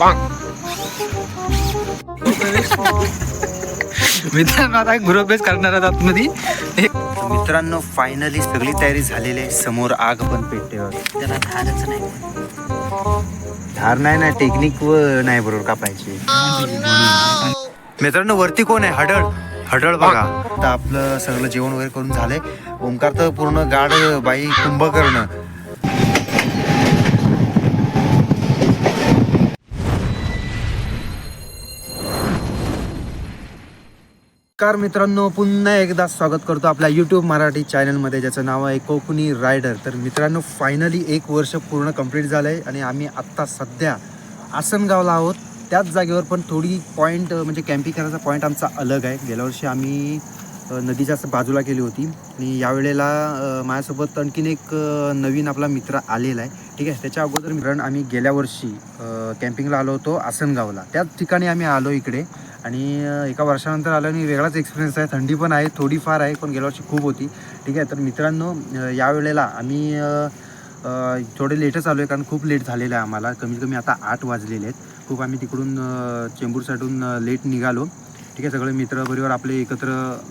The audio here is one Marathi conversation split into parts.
हा मित्रांनो आता ग्रुप बेस करणार आहात आतमध्ये मित्रांनो फायनली सगळी तयारी झालेली आहे. समोर आग पण पेटतेवर त्याला धारच नाही. धार नाही ना टेक्निक व नाही बरोबर कापायची. मित्रांनो वरती कोण आहे? हडळ. हडळ बघा. आता आपलं सगळं जेवण वगैरे करून झालंय. ओंकार तर पूर्ण गाड बाई कुंभकर्ण. नमस्कार मित्रांनो पुन्हा एकदा स्वागत करतो आपल्या यूट्यूब मराठी चॅनलमध्ये ज्याचं नाव आहे कोकणी रायडर तर मित्रांनो फायनली एक वर्ष पूर्ण कंप्लीट झालं आहे आणि आम्ही आत्ता सध्या आसनगावला आहोत. त्याच जागेवर पण थोडी पॉईंट म्हणजे कॅम्पिंग करायचा पॉईंट आमचा अलग आहे. गेल्या वर्षी आम्ही नदीच्या असं बाजूला केली होती. आणि यावेळेला माझ्यासोबत आणखीन एक नवीन आपला मित्र आलेला आहे. ठीक आहे त्याच्या अगोदर मित्रांनो आम्ही गेल्या वर्षी कॅम्पिंगला आलो होतो आसनगावला. त्याच ठिकाणी आम्ही आलो इकडे. आणि एका वर्षानंतर आलो आणि वेगळाच एक्सपिरियन्स आहे. थंडी पण आहे थोडीफार आहे पण गेल्या वर्षी खूप होती. ठीक आहे तर मित्रांनो यावेळेला आम्ही थोडे लेटच आलो आहे कारण खूप लेट झालेलं आहे आम्हाला. कमीत कमी आता आठ वाजलेले आहेत. खूप आम्ही तिकडून अ, चेंबूरसाठून अ, लेट निघालो. ठीक आहे सगळे मित्रपरिवार आपले एकत्र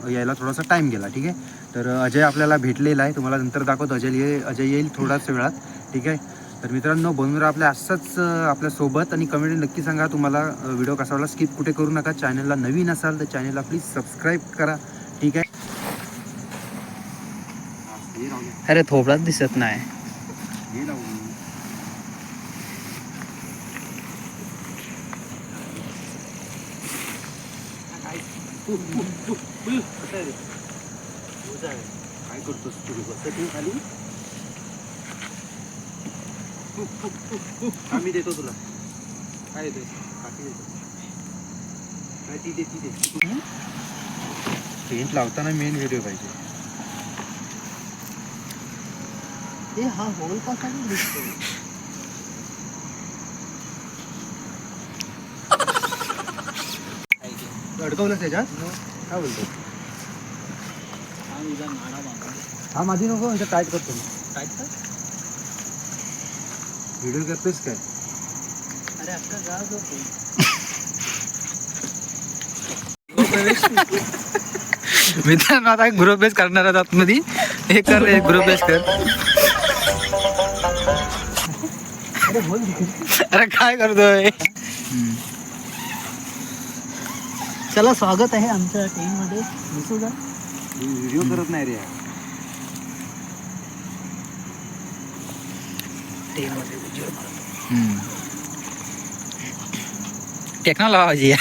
यायला थोडासा टाईम गेला ठीक आहे? तर अजय आपल्याला भेटलेला आहे. तुम्हाला नंतर दाखवतो. अजय ये अजय येईल थोड्याच वेळात ठीक आहे? तर मित्रांनो बनवून आपल्या असंच आपल्यासोबत आणि कमेंट नक्की सांगा तुम्हाला व्हिडिओ कसा वाटला. स्किप कुठे करू नका. चॅनलला नवीन असाल तर चॅनलला प्लीज सबस्क्राईब करा ठीक आहे? अरे थोबडाच दिसत नाही. काय करतोस तू बसत नाही खाली आम्ही देतो तुला काय देतोय काठी देतो काय ती दे ती दे पेंट लावताना मेन व्हिडिओ पाहिजे ए हा होल कसा दिसतो अडकवलं त्याच्यात? काय बोलतो हा माझी नको म्हणजे टाईट करतो मी व्हिडिओ करतोस काय? मित्रांनो आता ग्रुप बेस करणार आहात आतमध्ये. हे कर ग्रुप बेस कर. अरे काय करतोय? चला स्वागत आहे आमच्या टीममध्ये दिसू का? व्हिडिओ करत नाही रे. टीममध्ये टेक्नॉ लावायची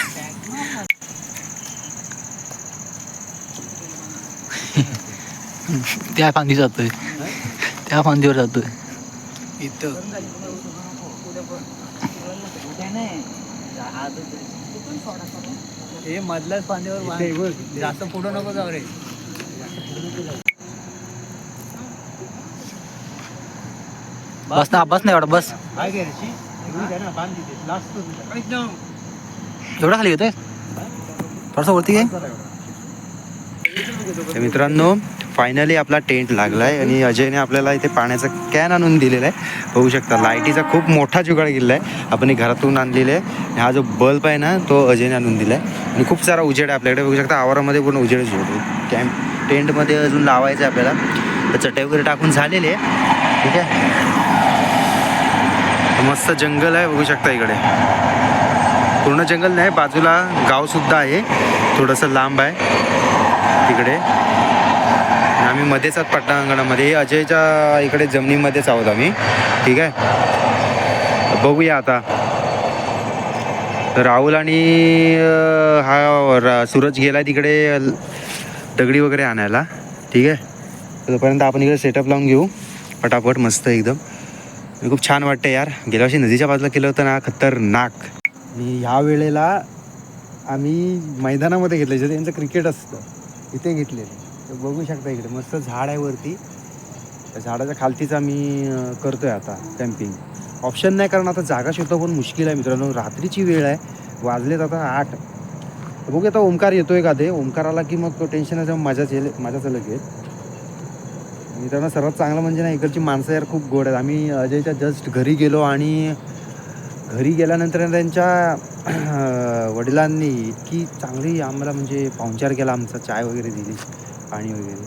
त्या फांदी जातोय. त्या फांदीवर जातोय. इथं. हे मधल्याच पाण्यावर बांध. जास्त पुढं नको जाऊ रे. बस ना बस नाही एवढा बस. काय घ्यायची बांध तिथे. लास्ट एवढा खाली येतोय? थोडासा वरती घे तर मित्रांनो फायनली आपला टेंट लागलाय आणि अजयने आपल्याला इथे पाण्याचा कॅन आणून दिलेला आहे बघू शकता लाईटीचा खूप मोठा जुगाड केलेला आहे. आपण हे घरातून आणलेला आहे. आणि हा जो बल्ब आहे ना तो अजयने आणून दिला आहे आणि खूप सारा उजेड आहे आपल्याकडे. बघू शकता आवारामध्ये पूर्ण उजेडच होतो कॅम्प टेंटमध्ये अजून लावायचं आहे आपल्याला. तर चटई वगैरे टाकून झालेले आहे. ठीक आहे. मस्त जंगल आहे बघू शकता इकडे. पूर्ण जंगल नाही बाजूला गावसुद्धा आहे. थोडंसं लांब आहे. तिकडे. आम्ही मध्येच आहोत पटनांगणामध्ये हे अजयच्या इकडे जमिनीमध्येच आहोत आम्ही. ठीक आहे. बघूया आता. राहुल आणि हा रा- सूरज गेला तिकडे दगडी वगैरे आणायला. ठीक आहे? तोपर्यंत आपण इकडे सेटअप लावून घेऊ. पटापट मस्त एकदम. खूप छान वाटतं यार. गेल्या वर्षी नदीच्या बाजूला केलं होतं ना खतरनाक. आणि ह्या वेळेला आम्ही मैदानामध्ये घेतलं जिथे त्यांचं क्रिकेट असतं तिथे घेतले तर बघू शकता इकडे. मस्त झाड आहे वरती. त्या झाडाच्या खालतीच आम्ही करतो आहे आता कॅम्पिंग ऑप्शन नाही कारण आता जागा शोधतो पण मुश्किल आहे मित्रांनो. रात्रीची वेळ आहे. वाजलेत आता आठ. बघू आता ओंकार येतो आहे का ते? ओंकार आला की मग टेन्शन आहे मजाच येईल मजाच लगेच मित्रांनो सर्वात चांगलं म्हणजे ना इकडची माणसं यार खूप गोड आहेत. आम्ही अजयच्या जस्ट घरी गेलो आणि घरी गेल्यानंतर त्यांच्या वडिलांनी इतकी चांगली आम्हाला म्हणजे पाहुणचार केला आमचा. चाय वगैरे दिली पाणी वगैरे.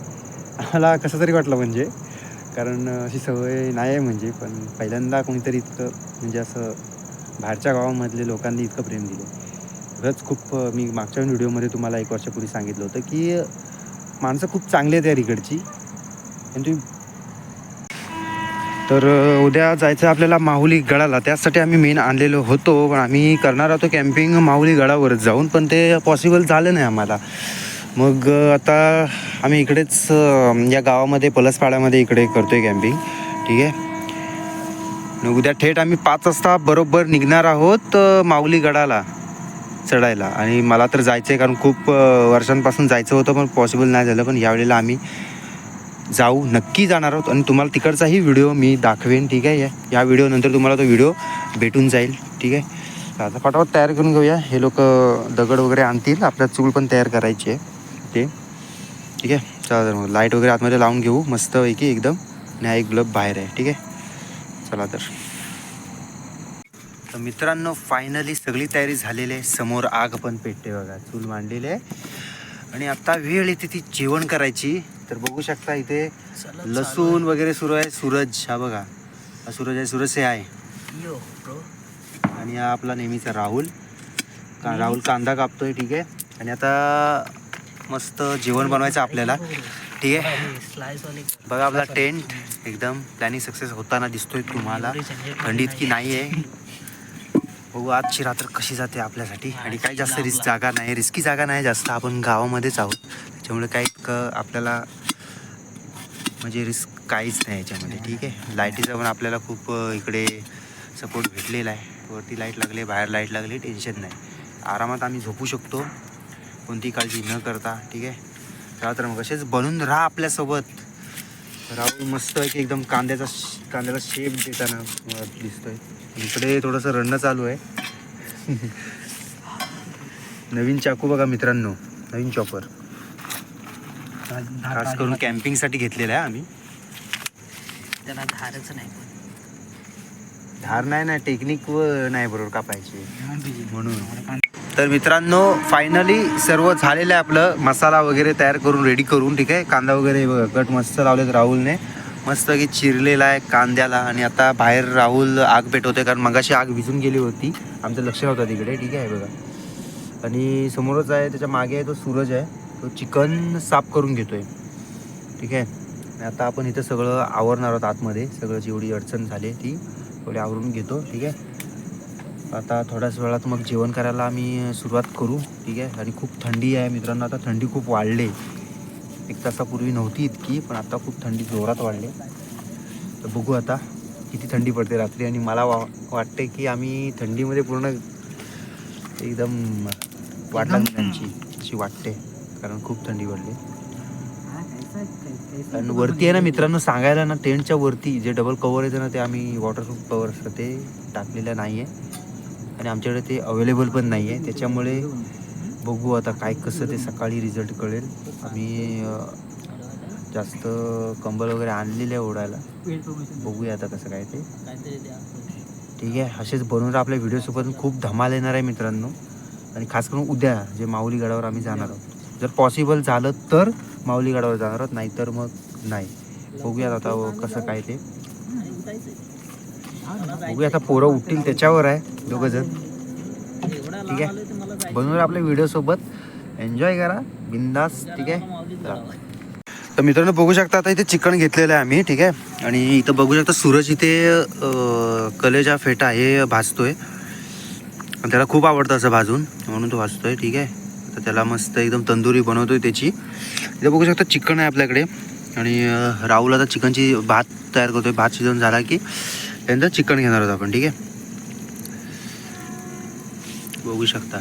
आम्हाला कसं तरी वाटलं म्हणजे कारण अशी सवय नाही आहे म्हणजे पण पहिल्यांदा कोणीतरी इतकं म्हणजे असं बाहेरच्या गावामधले लोकांनी इतकं प्रेम दिलं. खरंच खूप मी मागच्या व्हिडिओमध्ये तुम्हाला एक वर्षापूर्वी सांगितलं होतं की माणसं खूप चांगली आहेत यार इकडची आणि तुम्ही तर उद्या जायचं आपल्याला माहुली गडाला. त्यासाठी आम्ही मेन आणलेलो होतो पण आम्ही करणार होतो कॅम्पिंग माहुली गडावरच जाऊन पण ते पॉसिबल झालं नाही आम्हाला. मग आता आम्ही इकडेच या गावामध्ये पलसपाड्यामध्ये इकडे करतोय कॅम्पिंग ठीक आहे? उद्या थेट आम्ही पाच वाजता बरोबर निघणार आहोत माऊली गडाला चढायला. आणि मला तर जायचं आहे कारण खूप वर्षांपासून जायचं होतं पण पॉसिबल नाही झालं. पण यावेळेला आम्ही जाऊ नक्की जाणार आहोत. आणि तुम्हाला तिकडचाही व्हिडिओ मी दाखवेन ठीक आहे? या- या व्हिडिओनंतर तुम्हाला तो व्हिडिओ भेटून जाईल ठीक आहे? आता फटाफट तयार करून घेऊया. हे लोक दगड वगैरे आणतील. आपल्या चूल पण तयार करायची आहे. ते ठीक आहे? चला तर मग लाइट वगैरे आतमध्ये लावून घेऊ. मस्त पैकी एकदम. आणि हा एक बल्ब बाहेर आहे. ठीक आहे? चला तर. तर मित्रांनो फायनली सगळी तयारी झालेली आहे. समोर आग पण पेटते बघा. चूल मांडलेली आहे. आणि आता वेळ येते ती जेवण करायची. तर बघू शकता इथे लसूण वगैरे सुरू आहे. सूरज हा बघा. हा सूरज आहे सूरज से आहे. आणि हा आपला नेहमीचा राहुल. का राहुल कांदा कापतोय ठीक आहे. आणि आता मस्त जेवण बनवायचं आपल्याला. ठीक आहे. बघा आपला टेंट एकदम प्लॅनिंग सक्सेस होताना दिसतोय तुम्हाला. थंडीत की नाही आहे बघू आजची रात्र कशी जाते आपल्यासाठी. आणि काही जास्त रिस्क जागा नाही. रिस्की जागा नाही जास्त आपण गावामध्येच आहोत. त्याच्यामुळे काही इतकं आपल्याला म्हणजे रिस्क काहीच नाही याच्यामध्ये. ठीक आहे. लाईटीचा पण आपल्याला खूप इकडे सपोर्ट भेटलेला आहे. वरती लाइट लागली बाहेर लाइट लागली टेन्शन नाही. आरामात आम्ही झोपू शकतो. कोणती काळजी न करता ठीक आहे? चला तर मग असेच बनून राहा आपल्यासोबत. राहुल मस्त आहे की एकदम कांद्याचा कांद्याला शेप देताना दिसतोय. इकडे थोडंसं रडणं चालू आहे. नवीन चाकू बघा मित्रांनो. नवीन चॉपर खास करून कॅम्पिंगसाठी घेतलेला आहे आम्ही. त्याला धारच नाही धार नाही ना टेक्निक व नाही बरोबर कापायची. म्हणून. तर मित्रांनो फायनली सर्व झालेलं आहे आपलं. मसाला वगैरे तयार करून रेडी करून ठीक आहे? कांदा वगैरे बघा कट मस्त लावलेत राहुलने. मस्त की चिरलेला आहे कांद्याला. आणि आता बाहेर राहुल आग पेटवतोय कारण मगाशी आग विझून गेली होती. आमचं लक्ष नव्हतं तिकडे ठीक आहे? बघा. आणि समोरच आहे त्याच्यामागे आहे तो सूरज आहे. तो चिकन साफ करून घेतोय. ठीक आहे? आणि आता आपण इथं सगळं आवरणार आहोत आतमध्ये. सगळं जेवढी अडचण झाली आहे ती थोडी आवरून घेतो ठीक आहे? आता थोड्याच वेळात मग जेवण करायला आम्ही सुरुवात करू ठीक आहे? आणि खूप थंडी आहे मित्रांनो आता थंडी खूप वाढली. एक तासापूर्वी नव्हती इतकी पण आता खूप थंडी जोरात वाढली. तर बघू आता किती थंडी पडते रात्री. आणि मला वा वाटते की आम्ही थंडीमध्ये पूर्ण एकदम वाट लागली त्यांची अशी वाटते कारण खूप थंडी पडली आणि वरती आहे ना मित्रांनो सांगायला ना टेंटच्या वरती जे डबल कवर येतं ना ते आम्ही वॉटरप्रूफ कवर असतं ते टाकलेलं नाही आहे आणि आमच्याकडे ते अवेलेबल पण नाही आहे त्याच्यामुळे बघू आता काय कसं ते सकाळी रिझल्ट कळेल. आम्ही जास्त कंबल वगैरे आणलेले आहे ओढायला. बघूया आता कसं काय ते. ठीक आहे. असेच बनवून आपल्या व्हिडिओसोबत खूप धमाल येणार आहे मित्रांनो. आणि खास करून उद्या जे माऊली गडावर आम्ही जाणार आहोत. जर पॉसिबल झालं तर माऊली गडावर जाणार आहोत नाहीतर मग नाही. बघूयात आता कसं काय ते. बघूया आता पोरं उठतील त्याच्यावर आहे दोघं जण. ठीक आहे. बनवून आपल्या व्हिडिओसोबत एन्जॉय करा. बिंदास ठीक आहे? तर मित्रांनो बघू शकता आता इथे चिकन घेतलेलं आहे आम्ही ठीक आहे? आणि इथं बघू शकता सूरज इथे कलेजा फेटा हे भाजतोय. आणि त्याला खूप आवडतं असं भाजून म्हणून तो भाजतोय ठीक आहे? तर त्याला मस्त एकदम तंदुरी बनवतोय त्याची. इथं बघू शकता चिकन आहे आपल्याकडे. आणि राहुल आता चिकनची भात तयार करतोय. भात शिजवून झाला की त्यानंतर चिकन घेणार आहोत आपण ठीक आहे बघू शकता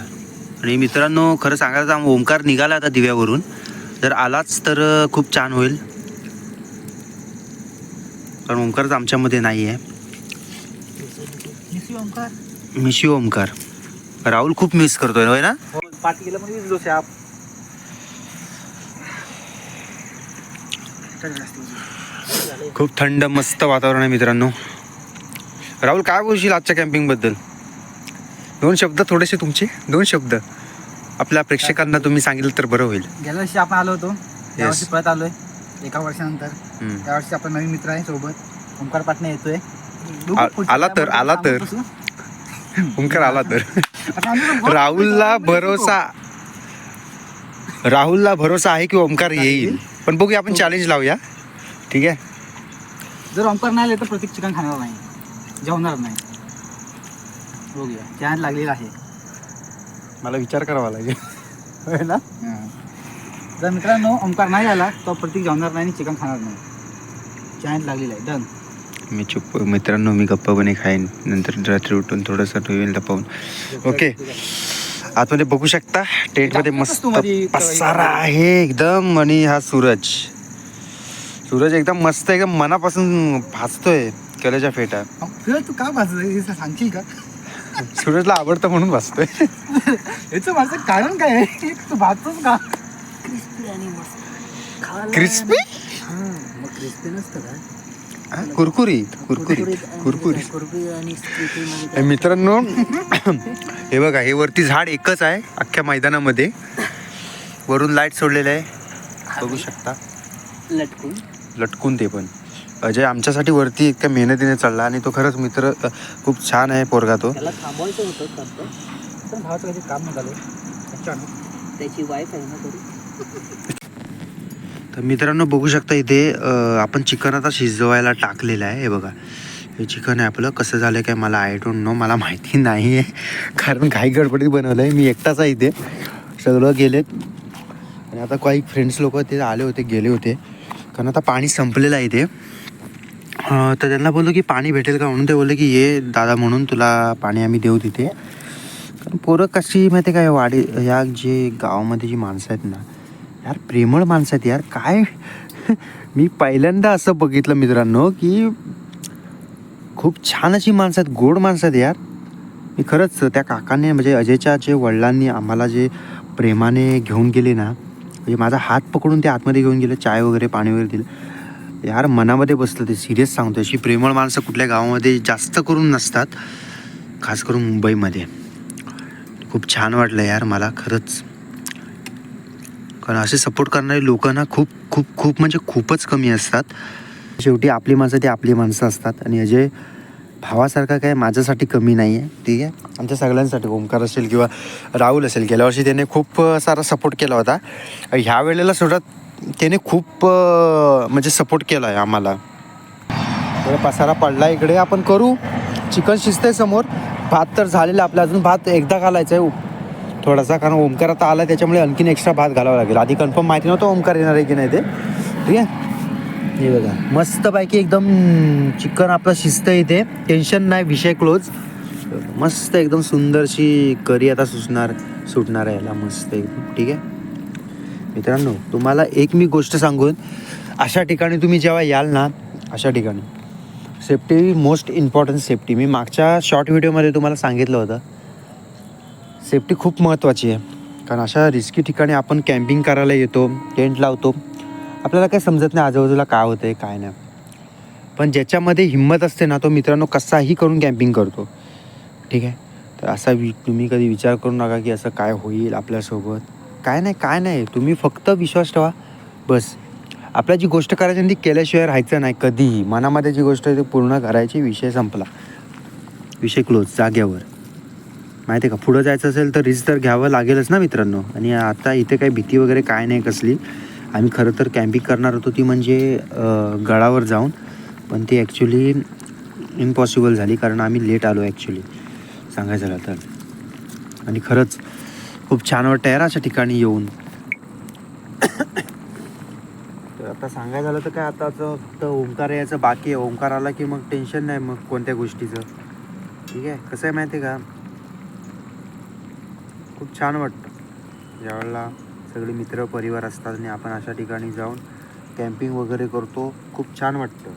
आणि मित्रांनो खरं सांगायचं तर ओंकार निघाला आता दिव्यावरून. जर आलाच तर खूप छान होईल. कारण ओंकारच आमच्यामध्ये नाही आहे मिशी ओंकार. राहुल खूप मिस करतोय होय ना? शाप खूप थंड मस्त वातावरण आहे मित्रांनो. राहुल काय बोलशील आजच्या कॅम्पिंगबद्दल? दोन शब्द थोडेसे तुमचे दोन शब्द. आपल्या प्रेक्षकांना तुम्ही सांगितलं तर बरं होईल. गेल्या वर्षी आपण आलो होतो या वर्षी परत आलोय एका वर्षानंतर. हम्म. त्या वर्षी आपला नवीन मित्र आहे सोबत ओंकार पाटणे येतोय. आ- आला तर, आला तर. ओंकार आला तर. राहुलला भरोसा राहुलला भरोसा आहे की ओंकार येईल? पण बघूया आपण चॅलेंज लावूया. ठीक आहे? जर ओंकार नाही आले तर प्रतीक चिकन खाणार नाही. जेवणार नाही. बघूया. चॅन लागलेला आहे. मला विचार करावा लागेल. होय ना? जर मित्रांनो ओंकार नाही आला तर प्रतीक जेवणार नाही आणि चिकन खाणार नाही. चॅन लागलेला आहे. डन मी चुप मित्रांनो मी गप्पापणे खाईन. नंतर रात्री उठून थोडंसं ठेवेल लपवून ओके आतमध्ये बघू शकता टेंटमध्ये मस्त तू मध्ये पसारा आहे एकदम आणि हा सूरज. सूरज एकदम मस्त एकदम मनापासून भासतोय. कलेच्या फेटा. फिर तू का भाजलं सांगशील का? सूरजला आवडतं म्हणून भासतोय याचं माझं कारण काय आहे? तू भाजतोस का? क्रिस्पी मग क्रिस्पी नसतं का? कुरकुरीत कुरकुरीत कुरकुरीत कुरकुरीत. आणि हे मित्रांनो हे बघा हे वरती झाड एकच आहे अख्ख्या मैदानामध्ये. वरून लाइट सोडलेलं आहे. बघू शकता. लटकून. लटकून ते पण. अजय आमच्यासाठी वरती इतक्या मेहनतीने चढला आणि तो खरंच मित्र खूप छान आहे पोरगा तो. त्याला थांबवायचं होतं करतो पण भावाचं काहीतरी काम निघालं अचानक. त्याची वाईफ आहे ना तरी. तर मित्रांनो बघू शकता इथे आपण चिकन आता शिजवायला टाकलेलं आहे. हे बघा. हे चिकन आहे आपलं. कसं झालं काय मला आय डोंट नो मला माहिती नाही आहे कारण काही गडबडीत बनवलं आहे मी एकटाच आहे इथे. सगळं गेलेत. आणि आता काही फ्रेंड्स लोक ते आले होते गेले होते. कारण आता पाणी संपलेलं आहे इथे. तर त्यांना बोललो की पाणी भेटेल का म्हणून. ते बोलले की ये दादा म्हणून तुला पाणी आम्ही देऊ तिथे. कारण पोरं कशी माहिती आहे काय वाडी या जे गावामध्ये जी माणसं आहेत ना यार प्रेमळ माणसं आहेत यार. काय? मी पहिल्यांदा असं बघितलं मित्रांनो की खूप छान अशी माणसं आहेत गोड माणसं आहेत यार. मी खरंच त्या काकाने म्हणजे अजयच्या जे वडिलांनी आम्हाला जे प्रेमाने घेऊन गेले ना म्हणजे माझा हात पकडून ते आतमध्ये घेऊन गेले चाय वगैरे पाणी वगैरे दिलं. यार मनामध्ये बसलं ते सिरियस सांगतो अशी प्रेमळ माणसं कुठल्या गावामध्ये जास्त करून नसतात खास करून मुंबईमध्ये. खूप छान वाटलं यार मला खरंच. कारण असे सपोर्ट करणारे लोक ना खूप खूप खूप म्हणजे खूपच कमी असतात. शेवटी आपली माणसं ती आपली माणसं असतात. आणि अजय भावासारखा काय माझ्यासाठी कमी नाही आहे ठीक आहे? आमच्या सगळ्यांसाठी ओंकार असेल किंवा राहुल असेल गेल्या वर्षी त्याने खूप सारा सपोर्ट केला होता. ह्या वेळेला सुद्धा त्याने खूप म्हणजे सपोर्ट केला आहे आम्हाला पसारा पडला इकडे. आपण करू. चिकन शिजतंय समोर. भात तर झालेला आपला. अजून भात एकदा घालायचा आहे. थोडासा कारण ओमकार आता आला त्याच्यामुळे आणखीन एक्स्ट्रा भात घालावा लागेल. आधी कन्फर्म माहिती नव्हतं ओमकार येणार आहे की नाही ते. ठीक आहे? हे बघा. मस्तपैकी एकदम चिकन आपलं शिजतं इथे. टेन्शन नाही विषय क्लोज मस्त एकदम सुंदरशी करी आता सुचणार सुटणार आहे याला. मस्त एकदम ठीक आहे? मित्रांनो तुम्हाला एक मी गोष्ट सांगून अशा ठिकाणी तुम्ही जेव्हा याल ना अशा ठिकाणी. सेफ्टी मोस्ट इम्पॉर्टंट सेफ्टी मी मागच्या शॉर्ट व्हिडिओमध्ये तुम्हाला सांगितलं होतं. सेफ्टी खूप महत्त्वाची आहे. कारण अशा रिस्की ठिकाणी आपण कॅम्पिंग करायला येतो टेंट लावतो. आपल्याला काही समजत नाही आजूबाजूला काय होतं आहे काय नाही. पण ज्याच्यामध्ये हिंमत असते ना तो मित्रांनो कसाही करून कॅम्पिंग करतो. ठीक आहे? तर असा वि तुम्ही कधी विचार करू नका की असं काय होईल आपल्यासोबत. काय नाही काय नाही. तुम्ही फक्त विश्वास ठेवा. बस. आपल्या जी गोष्ट करायची ती केल्याशिवाय राहायचं नाही कधीही. मनामध्ये जी गोष्ट आहे ती पूर्ण करायची विषय संपला. विषय क्लोज जाग्यावर माहिती आहे का? पुढं जायचं असेल तर रिस्क तर घ्यावं लागेलच ना मित्रांनो. आणि आता इथे काही भीती वगैरे काय नाही कसली. आम्ही खरं तर कॅम्पिंग करणार होतो ती म्हणजे गडावर जाऊन. पण ती ॲक्च्युली इम्पॉसिबल झाली कारण आम्ही लेट आलो ॲक्च्युली सांगायचं झालं तर. आणि खरंच खूप छान वाटतं यार अशा ठिकाणी येऊन. तर आता सांगायला झालं तर काय आताचं फक्त ओंकार यायचं बाकी आहे. ओंकार आला की मग टेन्शन नाही मग कोणत्या गोष्टीचं. ठीक आहे? कसं आहे माहिती आहे का? खूप छान वाटतं. ज्यावेळेला सगळे मित्र परिवार असतात आणि आपण अशा ठिकाणी जाऊन कॅम्पिंग वगैरे करतो खूप छान वाटतं.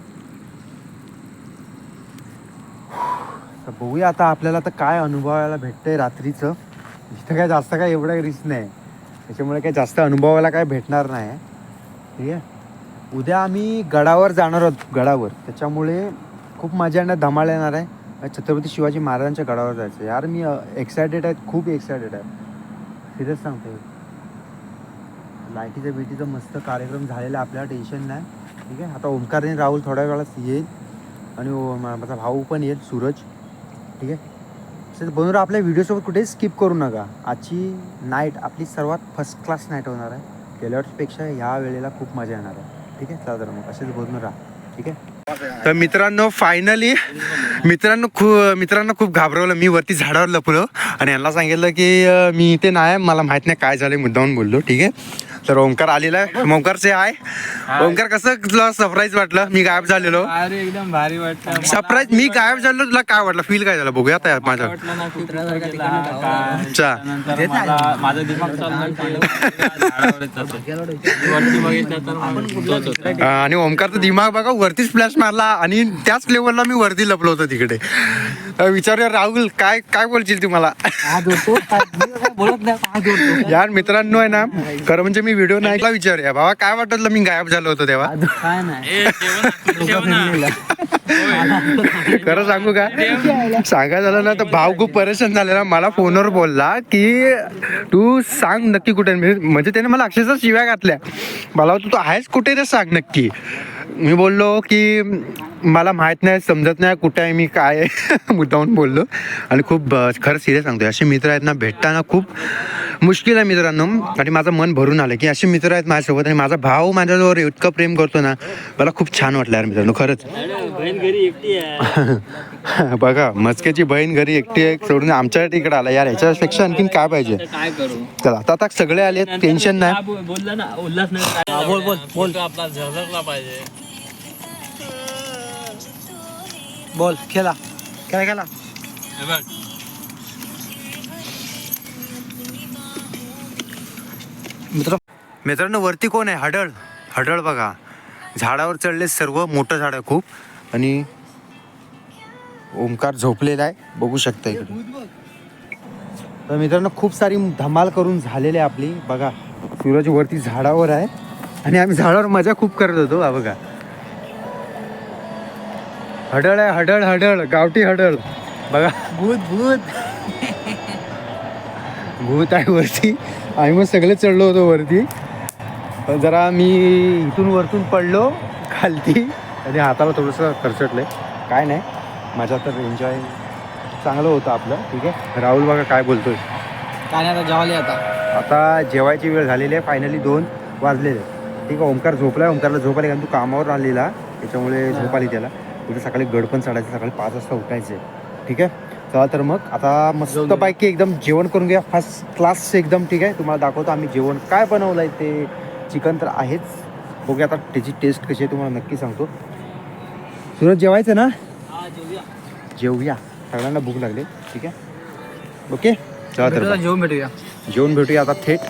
तर बघूया आता आपल्याला तर काय अनुभवायला भेटतंय रात्रीचं. इथं काय जास्त काय एवढं रिस्क नाही. त्याच्यामुळे काय जास्त अनुभवाला काय भेटणार नाही. ठीक आहे? उद्या आम्ही गडावर जाणार आहोत गडावर. त्याच्यामुळे खूप मजा यांना धमाल येणार आहे. छत्रपती शिवाजी महाराजांच्या गडावर जायचं यार मी एक्सायटेड आहे खूप एक्सायटेड आहे सिरियस सांगतो लाईटीचा बिटीचा मस्त कार्यक्रम झालेला आपल्याला टेन्शन नाही. ठीक आहे? आता ओंकार राहुल थोड्या वेळात येईल. आणि ओ- माझा भाऊ पण येईल सूरज. ठीक आहे? सर बनवून आपल्या व्हिडिओसोबत कुठेही स्किप करू नका. आजची नाईट आपली सर्वात फर्स्ट क्लास नाईट होणार आहे. गेल्यावर्सपेक्षा ह्या वेळेला खूप मजा येणार आहे. ठीक आहे? चला तर मग असेच बनवून राहा. ठीक आहे? तर मित्रांनो फायनली मित्रांनो खूप मित्रांनो खूप घाबरवलं. मी वरती झाडावर लपलो आणि यांना सांगितलं की मी इथे नाही मला माहीत नाही काय झालं मुद्दाहून बोललो. ठीक आहे? तर ओंकार आलेला आहे. ओंकार से आहे ओंकार कसं तुला सरप्राईज वाटलं? मी गायब झालेलो. अरे एकदम भारी वाटतं सरप्राईज मी गायब झालो तुला काय वाटलं? फील काय झालं? बघूया आता माझं. वाटलं. अच्छा. वरती बघितलं तर. आणि दिमाग बघा वरती स्प्लॅश मारला आणि त्याच लेवलला मी वरती लपलो होतो तिकडे. विचारूया राहुल काय काय बोलशील तुम्हाला हा हा यार मित्रांनो आहे ना खरं म्हणजे मी व्हिडिओ नाही ऐकला विचारूया बाबा काय वाटलं मी गायब झालो होतो तेव्हा? काय नाही. खरं सांगू का? सांगायचं झालं ना तर भाव खूप परेशान झालेला. मला फोनवर बोलला की तू सांग नक्की कुठे. म्हणजे- म्हणजे त्याने मला अक्षरशः शिव्या घातल्या. मला तू तू आहेस कुठे? ते सांग नक्की. मी बोललो की मला माहीत नाही समजत नाही कुठे आहे मी काय आहे मुद्दाहून बोललो. आणि खूप खरं सिरियस सांगतोय. असे मित्र आहेत ना भेटताना खूप मुश्किल आहे मित्रांनो. आणि माझं मन भरून आलं की असे मित्र आहेत माझ्यासोबत आणि माझा भाऊ माझ्याजवळ इतकं प्रेम करतो ना मला खूप छान वाटलं यार मित्रांनो खरंच. बहीण घरी एकटी आहे बघा मस्केची बहीण घरी एकटी एक सोडून आमच्यासाठी इकडे आला. यार ह्याच्यापेक्षा आणखीन काय पाहिजे? तर काय करू? चला आता आता सगळे आले टेन्शन नाही. बो- बोलला ना उल्हास नाही बोल बोल बोल खेळा खेळा हे बघ. मित्र मित्रांनो वरती कोण आहे? हडळ. हडळ बघा. झाडावर चढले सर्व मोठं झाड आहे खूप. आणि ओंकार झोपलेला आहे. बघू शकता इकडे. तर मित्रांनो खूप सारी धमाल करून झालेली आहे आपली. बघा सूरज वरती झाडावर आहे. आणि आम्ही झाडावर मजा खूप करत होतो. बघा. हडळ आहे हडळ हडळ. गावठी हडळ. बघा. भूत भूत. भूत आहे वरती. आम्ही मग सगळे चढलो होतो वरती. जरा मी इथून वरतून पडलो खालती. आणि हाताला थोडंसं खरचटलंय काय नाही. माझा तर एन्जॉय चांगलं होतं आपलं. ठीक आहे. राहुल बघा काय बोलतोय. काय नाही आता जेवायला आता. आता जेवायची वेळ झालेली आहे. फायनली दोन वाजलेले. ठीक आहे. ओंकार झोपलाय. ओंकारला झोप आली कारण तू कामावर आलेला. त्याच्यामुळे झोप आली त्याला. उद्या सकाळी गड पण चढायचं सकाळी पाच वाजता उठायचं. ठीक आहे? चला तर मग आता मस्तपैकी एकदम जेवण करून घ्या फर्स्ट क्लास एकदम ठीक आहे. तुम्हाला दाखवतो आम्ही जेवण काय बनवलं आहे ते. चिकन तर आहेच. बघूया आता त्याची टेस्ट कशी आहे तुम्हाला नक्की सांगतो. सुरत जेवायचं ना? हा जेवूया. जेवूया. सगळ्यांना भूक लागली. ठीक आहे? ओके चला तर जेवून भेटूया. जेवण भेटूया आता थेट.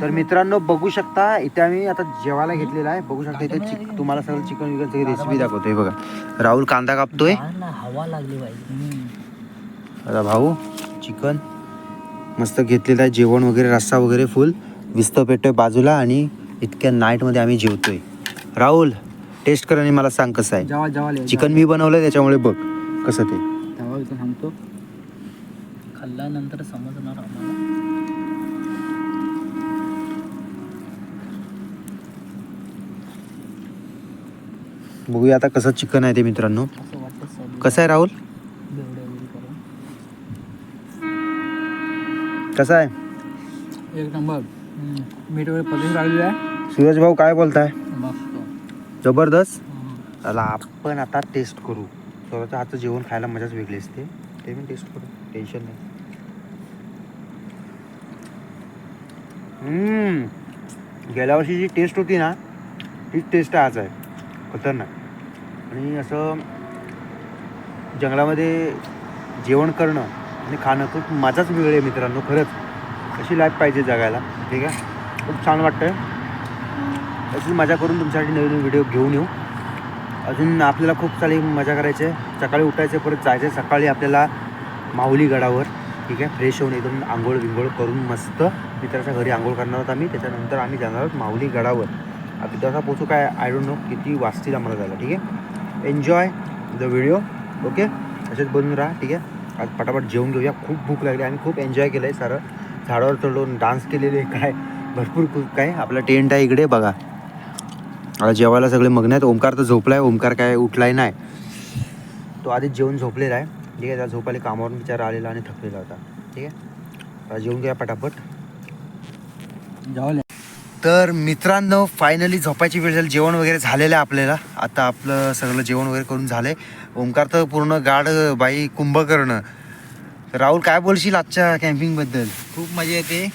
तर मित्रांनो बघू शकता इथे आम्ही आता जेवायला घेतलेला आहे. बघू शकता इथे चिक तुम्हाला सगळं चिकन विकन सगळी रेसिपी दाखवतोय. बघा राहुल कांदा कापतोय. हवा लागली पाहिजे आता भाऊ चिकन. मस्त घेतलेलं आहे जेवण वगैरे रस्सा वगैरे फुल विस्त पेटोय बाजूला आणि इतक्या नाईटमध्ये आम्ही जेवतोय. राहुल टेस्ट कर आणि मला सांग कसं आहे. चिकन मी बनवलंय त्याच्यामुळे बघ कसं ते. सांगतो खाल्ल्यानंतर समजणार आम्हाला बघूया आता कसं चिकन आहे ते मित्रांनो. कसं आहे राहुल? कसं आहे? एक नंबर. मीठ वगैरे लागलेली आहे. सूरज भाऊ काय बोलताय? जबरदस्त. चला आपण आता टेस्ट करू. स्वतःच्या हातचं जेवण खायला मजाच वेगळी असते. ते मी टेस्ट करू. टेन्शन नाही. गेल्या वर्षी जी टेस्ट होती ना तीच टेस्ट आज आहे. खतरनाक. आणि असं जंगलामध्ये जेवण करणं आणि खाणं खूप मजाच वेळ आहे मित्रांनो खरंच. अशी लाईफ पाहिजे जगायला ठीक आहे? खूप छान वाटतं अशी मजा करून तुमच्यासाठी नवीन नवीन व्हिडिओ घेऊन येऊ. अजून आपल्याला खूप सारी मजा करायची आहे. सकाळी उठायचं परत जायचं आहे. सकाळी आपल्याला माहुली गडावर ठीक आहे? फ्रेश होऊन एकदम आंघोळ बिंघोळ करून मस्त मित्राच्या घरी आंघोळ करणार आहोत आम्ही. त्याच्यानंतर आम्ही जाणार आहोत माहुली गडावर. आता पोचू काय? आय डोंट नो किती वाजतील आम्हाला जायला ठीक आहे? एन्जॉय द व्हिडिओ ओके असेच बनून राहा ठीक आहे? आज पटापट जेवून घेऊया. खूप भूक लागली आम्ही खूप एन्जॉय केलं आहे सारं. झाडावर चढून डान्स केलेले काय? भरपूर खूप काय? आपला टेंट आहे इकडे बघा. आता जेवायला सगळे मग्न आहेत. ओमकार तर झोपला आहे ओमकार काय उठलाय नाही. तो आधीच जेवून झोपलेला आहे. ठीक आहे त्या झोपायला कामावरून विचार आलेला आणि थकलेला होता. ठीक आहे? आता जेवून घ्या पटापट. जाऊ तर मित्रांनो फायनली झोपायची वेळ झाली. जेवण वगैरे झालेलं आहे आपल्याला. आता आपलं सगळं जेवण वगैरे करून झालंय. ओंकार तर पूर्ण गाड बाई कुंभकर्ण. राहुल काय बोलशील आजच्या कॅम्पिंगबद्दल? खूप मजा येते.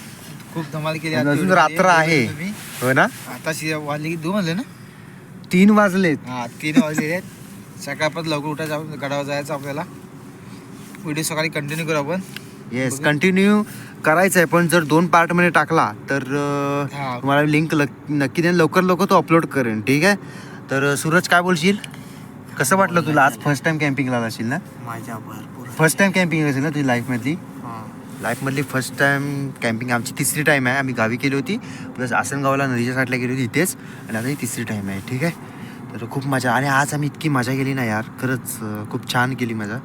खूप धमाल केली अजून रात्र आहे. हो ना? आता वाजले की दोन वाजले ना? तीन वाजलेत. हा तीन वाजले सकाळपर्यंत लवकर उठायचं गडावर जायचं आपल्याला. व्हिडिओ सकाळी कंटिन्यू करू आपण. येस कंटिन्यू करायचं आहे पण जर दोन पार्टमध्ये टाकला तर अं. तुम्हाला लिंक नक्की देईन लवकर लवकर तो अपलोड करेन ठीक आहे? तर सूरज काय बोलशील? कसं वाटलं तुला आज फर्स्ट टाइम कॅम्पिंगला असेल ना? माझ्या भरपूर फर्स्ट टाइम कॅम्पिंग असेल ना तुझी लाईफमधली हा. लाईफमधली फर्स्ट टाइम कॅम्पिंग आमची तिसरी टाईम आहे. आम्ही गावी केली होती. प्लस आसनगावला नदीच्या साईडला गेली होती इथेच. आणि आता ही तिसरी टाईम आहे ठीक आहे? तर खूप मजा. आणि आज आम्ही इतकी मजा केली ना यार. खरंच खूप छान केली मजा.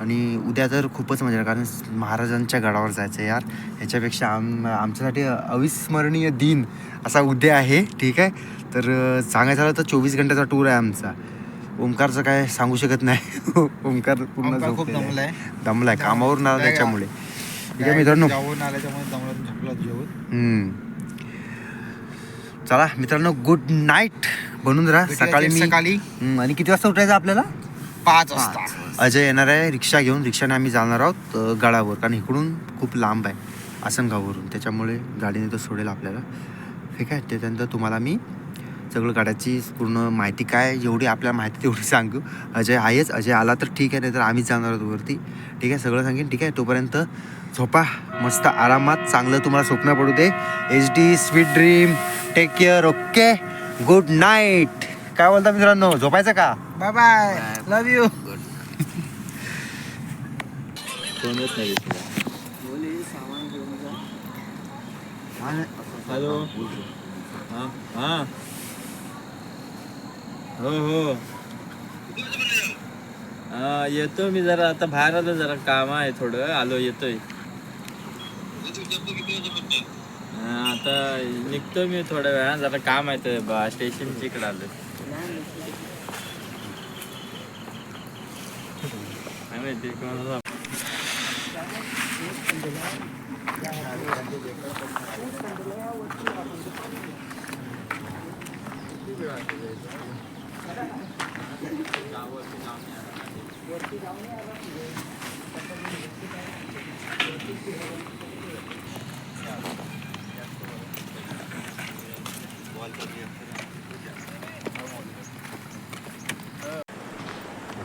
आणि उद्या तर खूपच मजा कारण महाराजांच्या गडावर जायचं आहे यार. ह्याच्यापेक्षा आम आमच्यासाठी अविस्मरणीय दिन असा उद्या आहे. ठीक आहे? तर सांगायचं झालं तर चोवीस घंट्याचा टूर आहे आमचा. ओमकारचं काय सांगू शकत नाही. ओमकार पूर्ण. दमलाय. दमलाय. कामावरून आला त्याच्यामुळे. ठीक आहे मित्रांनो जाऊन आल्याच्यामुळे दमला झोपला जेवण हम्म. चला मित्रांनो गुड नाईट बनून राहा. सकाळी मी सकाळी. आणि किती वाजता उठायचं आपल्याला? पाच वाजता. अजय येणार आहे रिक्षा घेऊन. रिक्षाने आम्ही जाणार आहोत गडावर. कारण इकडून खूप लांब आहे आसनगाववरून. त्याच्यामुळे गाडीने तो सोडेल आपल्याला. ठीक आहे त्याच्यानंतर तुम्हाला मी सगळं गाड्याची पूर्ण माहिती काय जेवढी आपल्याला माहिती तेवढी सांगू. अजय आहेच. अजय आला तर ठीक आहे नाही तर आम्हीच जाणार आहोत वरती. ठीक आहे सगळं सांगेन. ठीक आहे तोपर्यंत झोपा. मस्त आरामात चांगलं तुम्हाला स्वप्न पडू दे. H D sweet dream take care okay good night काय बोलता मित्रांनो? झोपायचं का? Bye bye love you hello. हा हा. हो हो. हा येतो मी जरा. आता बाहेर आलो जरा. काम आहे थोडं. आलो येतोय. आता निघतो मी थोड्या वेळा जरा काम आहे बा स्टेशनच्या इकडे आलो काय माहिती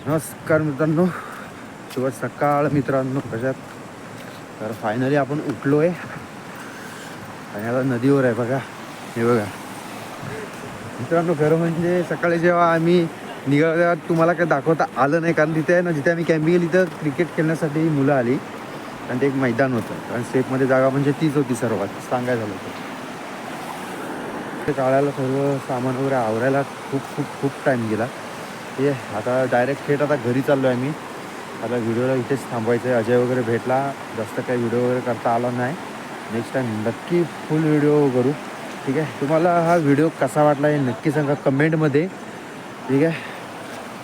नमस्कार मित्रांनो. शुभ सकाळ मित्रांनो. कशात तर फायनली आपण उठलो आहे आणि आता नदीवर आहे बघा. हे बघा. मित्रांनो खरं म्हणजे सकाळी जेव्हा आम्ही निघाल्या तुम्हाला काय दाखवता आलं नाही. कारण तिथे आहे ना जिथे आम्ही कॅम्पिंग गेली तर क्रिकेट खेळण्यासाठी मुलं आली. आणि ते एक मैदान होतं. कारण स्टेपमध्ये जागा म्हणजे तीच होती सर्वात सांगायचं झालं तर. ते काढायला सर्व सामान वगैरे आवरायला खूप खूप खूप टाईम गेला. ये आता डायरेक्ट थेट आता घरी चाललो आहे मी आता व्हिडिओला इथेच थांबवायचं आहे अजय वगैरे भेटला. जास्त काही व्हिडिओ वगैरे करता आला नाही. नेक्स्ट टाईम नक्की फुल व्हिडिओ करू. ठीक आहे? तुम्हाला हा व्हिडिओ कसा वाटला हे नक्की सांगा कमेंटमध्ये. ठीक आहे?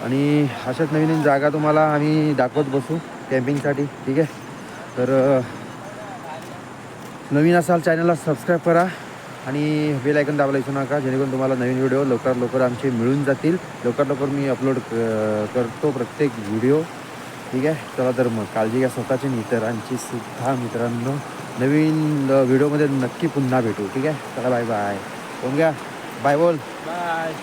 आणि अशाच नवीन नवीन जागा तुम्हाला आम्ही दाखवत बसू कॅम्पिंगसाठी ठीक आहे? तर नवीन असाल चॅनलला सबस्क्राईब करा. आणि बेल ऐकून दाबायला विसरू नका. जेणेकरून तुम्हाला नवीन व्हिडिओ लवकरात लवकर आमचे मिळून जातील. लवकरात लवकर मी अपलोड करतो प्रत्येक व्हिडिओ ठीक आहे? चला तर मग काळजी घ्या स्वतःची मित्रांची सुद्धा मित्रांनो. नवीन व्हिडिओमध्ये नक्की पुन्हा भेटू. ठीक आहे? चला बाय बाय कोण घ्या? बाय बोल. बाय